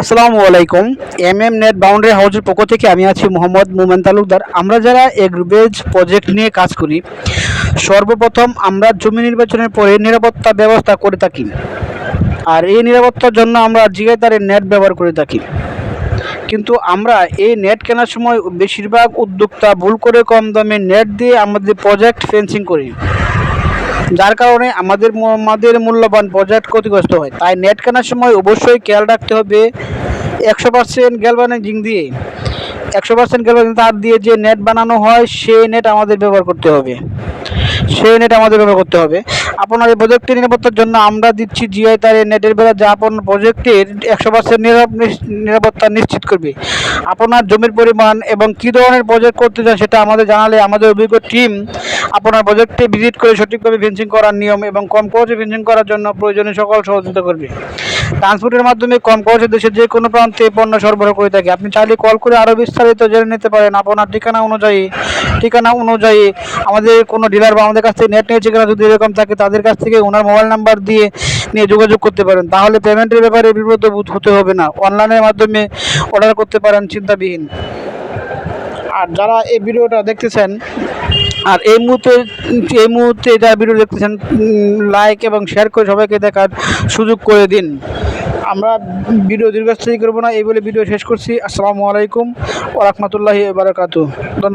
আসসালামু আলাইকুম। M M net boundary হাউসের পক্ষ থেকে আমি আছি মোহাম্মদ মোমেন তালুকদার। আমরা যারা এগ্রিবেজ প্রজেক্ট নিয়ে কাজ করি, সর্বপ্রথম আমরা জমি নির্বাচনের পরে নিরাপত্তা ব্যবস্থা করে থাকি। আর এই নিরাপত্তার জন্য আমরা জিআই তারের নেট ব্যবহার করে থাকি। কিন্তু আমরা এই নেট কেনার সময় বেশিরভাগ উদ্যোক্তা ভুল করে কম দামে নেট দিয়ে আমাদের প্রজেক্ট ফেন্সিং করি। যার কারণে আমাদের আমাদের মূল্যবান প্রজেক্ট ক্ষতিগ্রস্ত হয়। তাই নেট কেনার সময় অবশ্যই খেয়াল রাখতে হবে একশো পার্সেন্ট গ্যালভানাইজিং দিয়ে। একশো পার্সেন্ট গ্যালভানাইজিং তার দিয়ে যে নেট বানানো হয় সেই নেট আমাদের ব্যবহার করতে হবে। সেই নেট আমাদের ব্যবহার করতে হবে। আপনার এই প্রজেক্টের নিরাপত্তার জন্য আমরা দিচ্ছি জিআই তার নেটের বেলা যা আপনার প্রজেক্টের একশো পার্সেন্ট নিরাপত্তা নিশ্চিত করবে। আপনার জমির পরিমাণ এবং কী ধরনের প্রজেক্ট করতে চান সেটা আমাদের জানালে আমাদের অভিজ্ঞ টিম আপনার প্রজেক্টে ভিজিট করে সঠিকভাবে ফেন্সিং করার নিয়ম এবং কম খরচে ফেন্সিং করার জন্য প্রয়োজনীয় সকল সহযোগিতা করবে। ট্রান্সপোর্টের মাধ্যমে কম খরচে দেশের যে কোনো প্রান্তে পণ্য সরবরাহ করে থাকে। আপনি চাইলে কল করে আরও বিস্তারিত জেনে নিতে পারেন। আপনার ঠিকানা অনুযায়ী ঠিকানা অনুযায়ী আমাদের কোনো ডিলার বা আমাদের কাছ থেকে নেট নিয়েছে কিনা যদি এরকম থাকে, তাদের কাছ থেকে ওনার মোবাইল নাম্বার দিয়ে নিয়ে যোগাযোগ করতে পারেন। তাহলে পেমেন্টের ব্যাপারে বিব্রত হতে হবে না। অনলাইনের মাধ্যমে অর্ডার করতে পারেন, চিন্তাবিহীন। আর যারা এই ভিডিওটা দেখতেছেন, আর এই মুহূর্তে এই মুহূর্তে যারা ভিডিও দেখতেছেন লাইক এবং শেয়ার করে সবাইকে দেখার সুযোগ করে দিন। আমরা ভিডিও দীর্ঘস্থায়ী করব না, এই বলে ভিডিও শেষ করছি। আসসালামু আলাইকুম ও রহমতুল্লাহি বারাকাতু ধন্যবাদ।